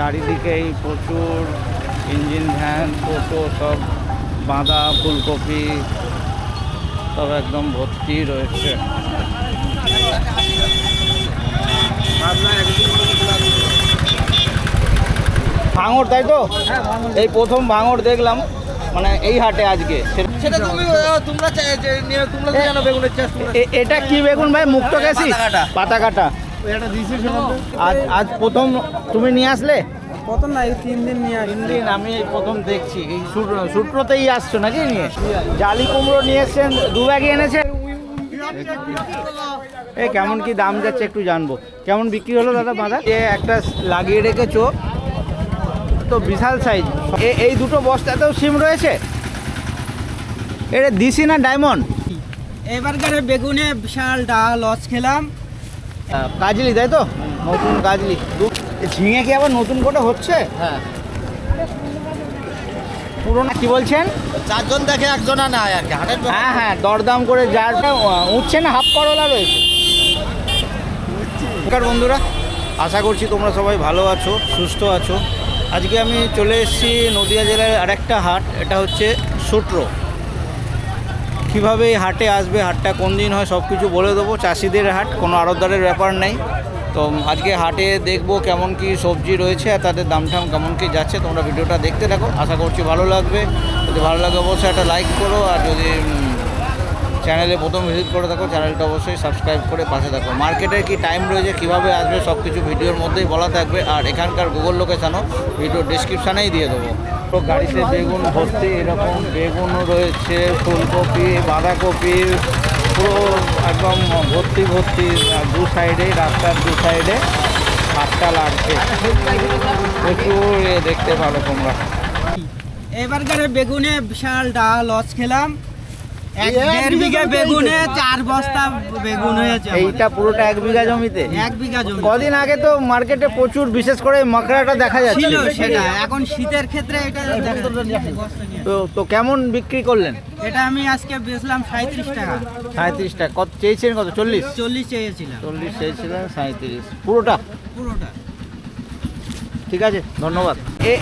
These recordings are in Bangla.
চারিদিকেই প্রচুর ইঞ্জিন ভ্যান টোটো সব বাঁধা ফুলকপি সব একদম ভর্তি রয়েছে। ভাঙর তাই তো? এই প্রথম ভাঙর দেখলাম মানে এই হাটে আজকে। সেটা তুমি তোমরা চা- যে নিয়ে তোমরা বেগুনের চাষ এটা কি বেগুন ভাই? মুক্ত গেছি পাতা কাটা। আজ আজ প্রথম তুমি নিয়ে আসলে? প্রথম না এই তিন দিন নিয়ে তিন দিন আমি প্রথম দেখছি। এই সূত্র- সূত্রতেই আসছো নাকি নিয়ে? জালি কুমড়ো নিয়ে এসছেন দু ব্যাগে এনেছেন? এ কেমন কি দাম যাচ্ছে একটু জানব। কেমন বিক্রি হলো দাদা বাঁধা? এ একটা লাগিয়ে রেখেছো। তো বিশাল সাইজ এই দুটো বস্তাতেও সিম রয়েছে? এটা দিসি না ডায়মন্ড? এবারকারে বেগুনে বিশাল ডাল লস খেলাম। কাজলি তাই তো? নতুন কাজলি। ঝিঙে কি আবার নতুন করে হচ্ছে? হ্যাঁ। পুরোনো কি বলছেন? চারজন দেখে একজন নাই আর কি হাটের হ্যাঁ হ্যাঁ দরদাম করে যার উঠছে না হাফ করলা রয়েছে। বন্ধুরা আশা করছি তোমরা সবাই ভালো আছো সুস্থ আছো। আজকে আমি চলে এসেছি নদিয়া জেলার আরেকটা হাট এটা হচ্ছে সুট্রো। কীভাবে এই হাটে আসবে, হাটটা কোন দিন হয় সব কিছু বলে দেবো। চাষিদের হাট, কোনো আড়তদারের ব্যাপার নেই। তো আজকে হাটে দেখব কেমন কি সবজি রয়েছে আর তাদের দাম ঠাম কেমন কি যাচ্ছে। তোমরা ভিডিওটা দেখতে থাকো। আশা করছি ভালো লাগবে। যদি ভালো লাগে অবশ্যই একটা লাইক করো আর যদি চ্যানেলে প্রথম ভিজিট করে থাকো চ্যানেলটা অবশ্যই সাবস্ক্রাইব করে পাশে থাকো। মার্কেটের কি টাইম রয়েছে, কীভাবে আসবে সব কিছু ভিডিওর মধ্যেই বলা থাকবে। আর এখানকার গুগল লোকেশানও ভিডিও ডিসক্রিপশানেই দিয়ে দেবো। গাড়িতে বেগুন ভর্তি, এরকম বেগুনও রয়েছে, ফুলকপি, বাঁধাকপি, পুরো একদম ভর্তি ভর্তি দু সাইডে, রাস্তার দু সাইডে হাতটা লাগছে। প্রচুর দেখতে পারো তোমরা। এবারকারে বেগুনে বিশাল ডাল লস খেলাম। এক দেড় বিঘা বেগুনে চার বস্তা বেগুন হয়েছে এইটা পুরোটা এক বিঘা জমিতে? এক বিঘা জমি কদিন আগে তো মার্কেটে প্রচুর বিশেষ করে দেখা যাচ্ছে ছিল সেটা। এখন শীতের ক্ষেত্রে এটা তো তো কেমন বিক্রি করলেন? এটা আমি আজকে বেচলাম সাঁত্রিশ টাকা। সাঁত্রিশ টাকা। কত চেয়েছিলেন কত? চল্লিশ? চল্লিশ চেয়েছিলাম। চল্লিশ চেয়েছিলেন সাঁত্রিশ পুরোটা? পুরোটা। ঠিক আছে ধন্যবাদ।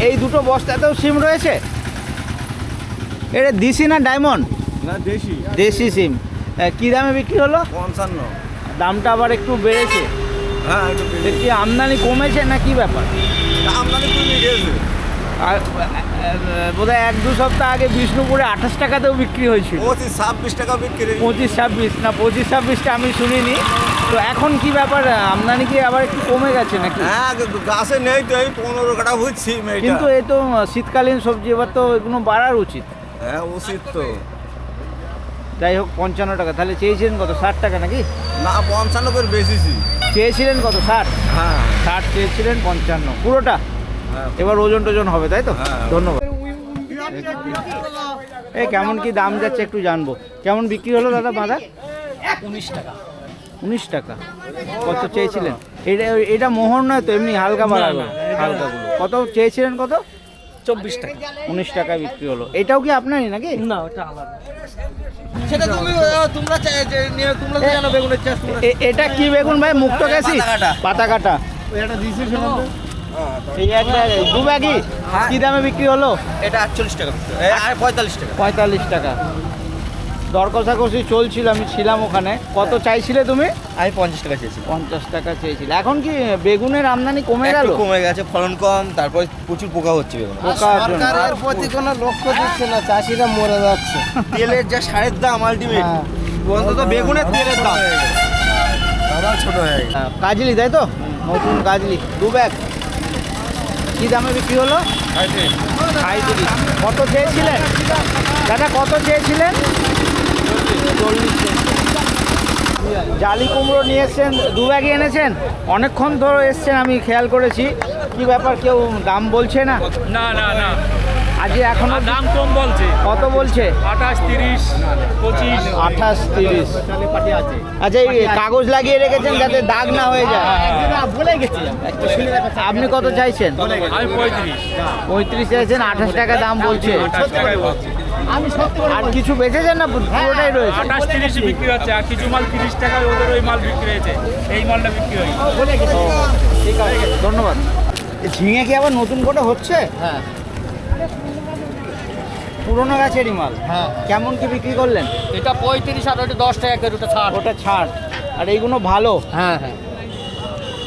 এই দুটো বস্তাতেও সিম রয়েছে? এটা দিসি না ডায়মন্ড? দেশি? দেশি সিম। কি দামে বিক্রি হলো? পঞ্চান্ন। দামটা আবার একটু বেড়েছে। হ্যাঁ কি আমদানি কমেছে না কি ব্যাপার? আমদানি কমে গেছে আর বোধ হয় এক দু সপ্তাহ আগে বিষ্ণুপুরে আঠাশ টাকাতেও বিক্রি হয়েছিল। পঁচিশ ছাব্বিশ টাকা বিক্রি পঁচিশ ছাব্বিশ। না পঁচিশ ছাব্বিশটা আমি শুনিনি। তো এখন কি ব্যাপার? আমদানি কি আবার একটু কমে গেছে নাকি? হ্যাঁ গাছে নেই তো এই পনেরো কাটা হচ্ছে কিন্তু এ তো শীতকালীন সবজি এবার তো এগুলো বাড়ার উচিত। হ্যাঁ উচিত তো। যাই হোক পঞ্চান্ন টাকা। তাহলে চেয়েছিলেন কত? ষাট টাকা নাকি? না পঞ্চান্ন করে বেশিছি। চেয়েছিলেন কত? ষাট? হ্যাঁ। ষাট চেয়েছিলেন পঞ্চান্ন। পুরোটা? হ্যাঁ। এবার ওজন টোজন হবে তাই তো? হ্যাঁ। ধন্যবাদ। এই কেমন কি দাম যাচ্ছে একটু জানব। কেমন বিক্রি হলো দাদা বাঁধা? উনিশ টাকা। উনিশ টাকা। কত চেয়েছিলেন? এটা এটা মোহর নয় তো এমনি হালকা বাড়ালো হালকাগুলো। কত চেয়েছিলেন কত? চব্বিশ টাকা। উনিশ টাকায় বিক্রি হলো। এটাও কি আপনারই নাকি? না ওটা আলাদা। সেটা তুমি তোমরা তোমরা জানো বেগুনের চাষ এটা কি বেগুন ভাই? মুক্ত গেছি পাতা কাটা। পাতা কাটা এই একটা দু ব্যাগই কি? দামে বিক্রি হলো? এটা আটচল্লিশ টাকা আর পঁয়তাল্লিশ টাকা। পঁয়তাল্লিশ টাকা। দর কষাকষি চলছিল আমি ছিলাম ওখানে। কত চাইছিলে তুমি? আমি পঞ্চাশ টাকা চেয়েছি পঞ্চাশ টাকা চেয়েছিলে। এখন কি বেগুনের আমদানি কমে গেল? কমে গেছে ফলন কম তারপর প্রচুর পোকা হচ্ছে বেগুন। সরকারের প্রতি কোনো লক্ষ্য দিচ্ছে না চাষিরা মরে যাচ্ছে। তেলের যা সারের দাম আলটিমেট হ্যাঁ। অন্তত বেগুনের তেলের দাম। দাদা ছোট হয়ে গেছে। কাজলি তাই তো? নতুন কাজলি দু ব্যাগ কি দামে বিক্রি হলো? কত চেয়েছিলেন? দাদা, কত চেয়েছিলেন? জালি কুমড়ো নিয়ে এসছেন দু ব্যাগে এনেছেন? অনেকক্ষণ ধরে এসছেন, আমি খেয়াল করেছি। কি ব্যাপার, কেউ দাম বলছে না? না না না। আজকে এখনও আর দাম কম বলছে। কত বলছে? আঠাশ তিরিশ পঁচিশ। আঠাশ তিরিশ। আচ্ছা এই কাগজ লাগিয়ে রেখেছেন যাতে দাগ না হয়ে যায়। বলে গেছি আপনি কত চাইছেন? আমি পঁয়ত্রিশ। পঁয়ত্রিশ চাইছেন আঠাশ টাকা দাম বলছে। বলছি। আর কিছু বেঁচেছেন না? পুরোটাই রয়েছে। আঠাশ তিরিশে বিক্রি হচ্ছে আর কিছু মাল তিরিশ টাকায় ওদের ওই মাল বিক্রি হয়েছে। এই মালটা বিক্রি ঠিক আছে ধন্যবাদ। ঝিঙে কি আবার নতুন করে হচ্ছে? হ্যাঁ। পুরোনো গাছেরই মাল হ্যাঁ কেমন কি বিক্রি করলেন? এটা পঁয়ত্রিশ আর ওটা দশ টাকা করে ওটা ছাড় ওটা ছাড় আর এইগুলো ভালো? হ্যাঁ হ্যাঁ।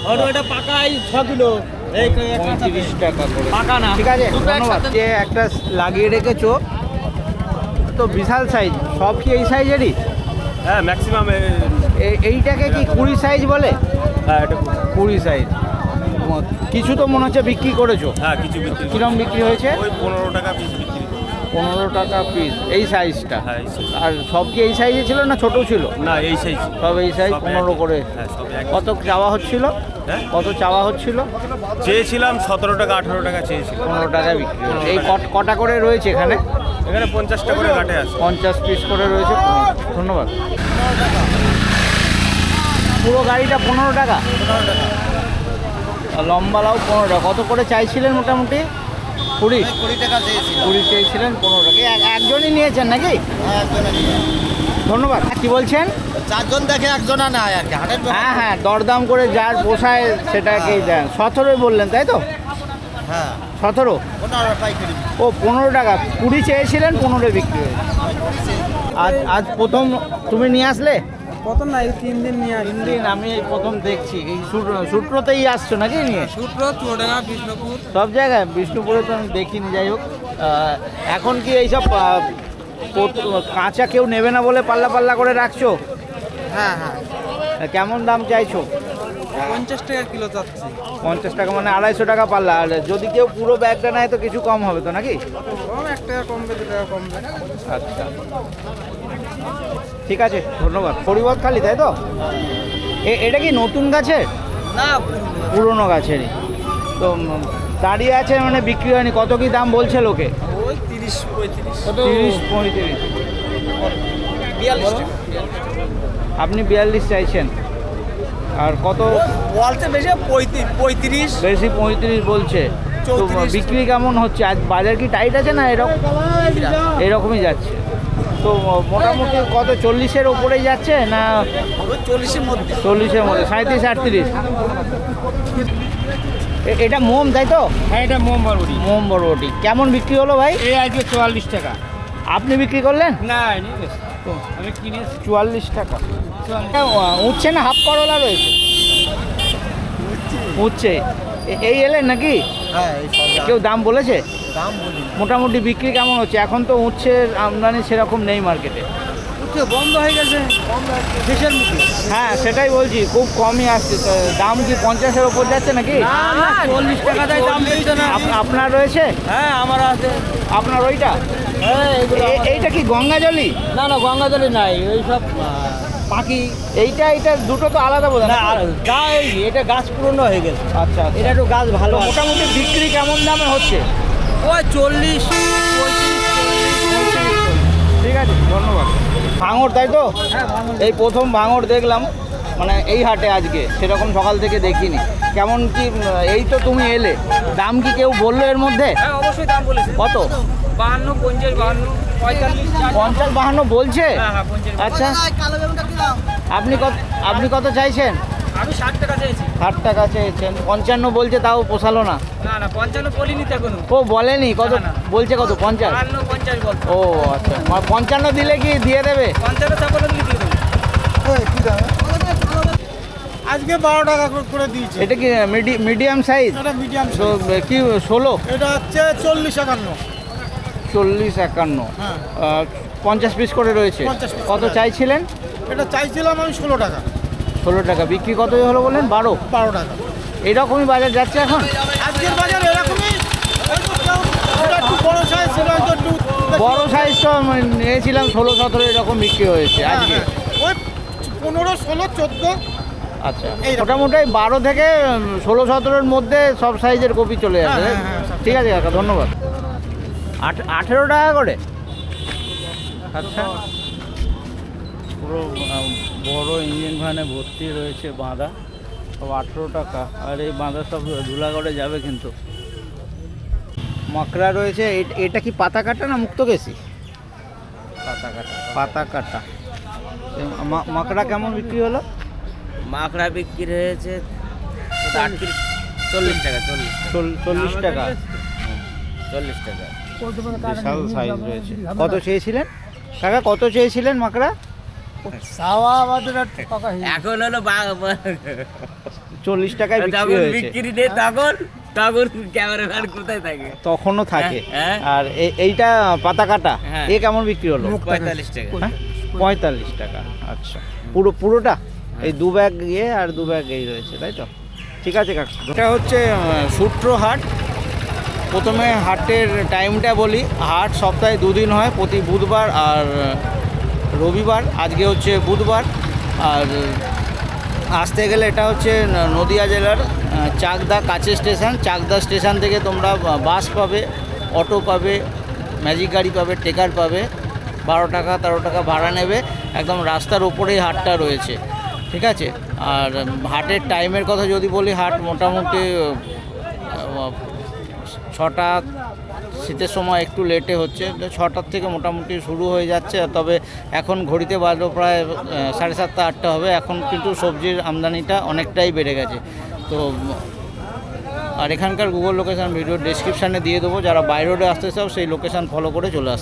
আর ওটা পাকাই ছ কিলো। এই পঁয়ত্রিশ টাকা করে। পাকা না। ঠিক আছে ধন্যবাদ। যে একটা লাগিয়ে রেখেছো তো বিশাল সাইজ সব কি এই সাইজেরই হ্যাঁ ম্যাক্সিমাম এইটাকে কি কুড়ি সাইজ বলে? হ্যাঁ এটা কুড়ি। সাইজ কিছু তো মনে হচ্ছে বিক্রি করেছ। হ্যাঁ কিছু বিক্রি কিরম বিক্রি হয়েছে? ওই পনেরো টাকা পিস বিক্রি করি। পনেরো টাকা পিস এই সাইজটা হ্যাঁ। আর সব কি এই সাইজে ছিল না ছোট ছিল? না এই সাইজ সব এই সাইজ পনেরো করে। হ্যাঁ কত চাওয়া হচ্ছিল? হ্যাঁ? কত চাওয়া হচ্ছিল? চেয়েছিলাম সতেরো টাকা আঠেরো টাকা চেয়েছিলাম। পনেরো টাকা বিক্রি এই কট- করে রয়েছে এখানে? এখানে পঞ্চাশটা করে কাটে আছে। পঞ্চাশ পিস করে রয়েছে। ধন্যবাদ। পুরো গাড়িটা পনেরো টাকা। আর লম্বা লাউ পনেরো টাকা। কত করে চাইছিলেন মোটামুটি? কুড়ি। কুড়ি টাকা চেয়েছি কুড়ি চেয়েছিলেন পনেরো টাকা। একজনই নিয়েছেন নাকি? ধন্যবাদ। কি বলছেন? চারজন দেখে একজনা নেয় আর কি হ্যাঁ হ্যাঁ দরদাম করে যার পোষায় সেটাকেই দেন। সতেরোই বললেন তাই তো? হ্যাঁ। সতেরো? ও পনেরো টাকা। কুড়ি চেয়েছিলেন পনেরো বিক্রি হয়েছে। আজ আজ প্রথম তুমি নিয়ে আসলে? প্রথম না এই তিন দিন নিয়ে তিন দিন আমি এই প্রথম দেখছি। এই সূত্র- সূত্রতেই আসছো নাকি নিয়ে? সূত্র চুয়াডাঙ্গা বিষ্ণুপুর। সব জায়গায়? বিষ্ণুপুরে তো আমি দেখিনি যাই হোক। এখন কি এইসব কাঁচা কেউ নেবে না বলে পাল্লা পাল্লা করে রাখছো? হ্যাঁ হ্যাঁ। কেমন দাম চাইছো? পঞ্চাশ টাকা কিলো চাচ্ছি। পঞ্চাশ টাকা মানে আড়াইশো টাকা পাল্লা। আর যদি কেউ পুরো ব্যাগটা নেয় তো কিছু কম হবে তো নাকি? কম এক টাকা কমবে দু টাকা কমবে। আচ্ছা। ঠিক আছে ধন্যবাদ। খালি তাই তো? এ- এটা কি নতুন গাছের? না পুরনো গাছেরই। তো দাঁড়িয়ে আছে মানে বিক্রি হয়নি কত কি দাম বলছে লোকে? ওই তিরিশ পঁয়ত্রিশ। তিরিশ পঁয়ত্রিশ। আপনি বিয়াল্লিশ চাইছেন। আর কত? বলতে বেশি পঁয়ত্রিশ পঁয়ত্রিশ। বেশি পঁয়ত্রিশ বলছে। তো বিক্রি কেমন হচ্ছে? আজ বাজার কি টাইট আছে না এরকম? এরকমই যাচ্ছে। তো মোটামুটি কত চল্লিশের ওপরেই যাচ্ছে না চল্লিশের মধ্যে। চল্লিশের মধ্যে? সাঁত্রিশ আটত্রিশ? এটা মোম তাই তো? হ্যাঁ এটা মোম বরবটি। মোম বরবটি। কেমন বিক্রি হলো ভাই? এই আজকে চুয়াল্লিশ টাকা। আপনি বিক্রি করলেন? না আমি কিনে চুয়াল্লিশ টাকা। উঠছে না হাফ করলা রয়েছে? উঠছে এই এলেন নাকি? হ্যাঁ কেউ দাম বলেছে? মোটামুটি বিক্রি কেমন হচ্ছে? এখন তো উচ্ছে আমদানি সেরকম নেই মার্কেটে। বন্ধ হয়ে গেছে? শেষের মুখে? হ্যাঁ সেটাই বলছি খুব কমই আসছে। দাম কি পঞ্চাশের ওপর যাচ্ছে নাকি? চল্লিশ টাকা দেয় দাম দিচ্ছে না। আপনার রয়েছে? হ্যাঁ আমার আছে। আপনার ওইটা? হ্যাঁ এইটা কি গঙ্গাজলি না না গঙ্গাজলি নাই ওই সব পাখি। এইটা এইটা দুটো তো আলাদা বোধ না এটা গাছ পুরনো হয়ে গেছে। আচ্ছা আচ্ছা। এটা একটু গাছ ভালো মোটামুটি বিক্রি কেমন দামে হচ্ছে? ওই চল্লিশ ঠিক আছে? ধন্যবাদ। ভাঙর তাই তো? এই প্রথম ভাঙর দেখলাম মানে এই হাটে আজকে সেরকম সকাল থেকে দেখিনি। কেমন কি এই তো তুমি এলে। দাম কি কেউ বলল এর মধ্যে? হ্যাঁ অবশ্যই দাম বলেছে। কত? বাহান্ন পঞ্চাশ বাহান্ন পঞ্চাশ বাহান্ন বলছে? হ্যাঁ হ্যাঁ আচ্ছা। আপনি কত আপনি কত চাইছেন? আমি ষাট টাকা চেয়েছি। ষাট টাকা চেয়েছেন। পঞ্চান্ন বলছে তাও পোষালো না। না না পঞ্চান্ন বলিনি তো এখনও। ও বলেনি? কত? না, না। বলছে কত? পঞ্চাশ? বাহান্ন পঞ্চাশ বল ও আচ্ছা। আর পঞ্চান্ন দিলে কি দিয়ে দেবে? পঞ্চান্ন ছাপান্ন দিলে দিয়ে দেবো। আজকে বারো টাকা করে- করে দিয়েছে। এটা কি মিডিয়াম সাইজ? এটা মিডিয়াম তো কি ষোলো? এটা হচ্ছে চল্লিশ একান্ন। চল্লিশ একান্ন। হ্যাঁ। পঞ্চাশ পিস করে রয়েছে। 50 piece কত করে। চাইছিলেন? এটা চাইছিলাম আমি ষোলো টাকা। ষোলো টাকা। বিক্রি কত হলো বললেন? বারো? বারো টাকা। এরকমই বাজার যাচ্ছে এখন? আজকের বাজার এরকমই। বড় সাইজ। বড় তো নিয়েছিলাম ষোলো সতেরো এরকম বিক্রি হয়েছে হ্যাঁ, আজকে। হ্যাঁ। ওই পনেরো ষোলো চোদ্দ। আচ্ছা। মোটামুটি বারো থেকে ষোলো সতেরোর মধ্যে সব সাইজের কপি চলে যাবে হ্যাঁ। ঠিক আছে কাকা ধন্যবাদ। আট আঠেরো টাকা করে? আচ্ছা। পুরো বড় ইঞ্জিন ভ্যানে ভর্তি রয়েছে বাঁধা সব আঠেরো টাকা। আর এই বাঁধা সব ধুলাগড়ে যাবে কিন্তু। মকরা রয়েছে এটা কি পাতা কাটা না মুক্ত গেছি পাতা কাটা। পাতা কাটা। এ মা- মকরা কেমন বিক্রি হলো? মাকড়া বিক্রি হয়েছে চল্লিশ টাকা চল্লিশ চল- চল্লিশ টাকা। চল্লিশ টাকা। বিশাল সাইজ রয়েছে। কত চেয়েছিলেন? কাকা কত চেয়েছিলেন মাকড়া? সাওয়া আমাদের এখন হলো চল্লিশ টাকায় বিক্রি হয়েছে। বিক্রি নেই তখন তখন ক্যামেরাম্যান কোথায় থাকে? তখনও থাকে। হ্যাঁ, হ্যাঁ। আর এইটা পাতা কাটা। হ্যাঁ। এ কেমন বিক্রি হলো? পঁয়তাল্লিশ টাকা। হ্যাঁ? পঁয়তাল্লিশ টাকা। আচ্ছা। পুরো পুরোটা? এই দু ব্যাগ ইয়ে আর দু ব্যাগ এই রয়েছে তাই তো? ঠিক আছে কাকা। এটা হচ্ছে সূত্র হাট। প্রথমে হাটের টাইমটা বলি। হাট সপ্তাহে দুদিন হয় প্রতি বুধবার আর রবিবার, আজকে হচ্ছে বুধবার, আর আসতে গেলে এটা হচ্ছে নদিয়া জেলার চাকদা কাছে স্টেশন, চাকদা স্টেশন থেকে তোমরা বাস পাবে, অটো পাবে ম্যাজিক গাড়ি পাবে, টেকার পাবে, বারো টাকা, তেরো টাকা ভাড়া নেবে, একদম রাস্তার ওপরেই হাটটা রয়েছে, ঠিক আছে? আর হাটের টাইমের কথা যদি বলি, হাট মোটামুটি ছটা শীতের সময় একটু লেটে হচ্ছে। ছটার থেকে মোটামুটি শুরু হয়ে যাচ্ছে, তবে এখন ঘড়িতে বাজলো প্রায় সাড়ে সাতটা, আটটা হবে। এখন কিন্তু সবজির আমদানিটা অনেকটাই বেড়ে গেছে। তো, আর এখানকার গুগল লোকেশান ভিডিও ডিসক্রিপশানে দিয়ে দেবো। যারা বাইরোডে রোডে আসতে চাও, সেই লোকেশান ফলো করে চলে আসতে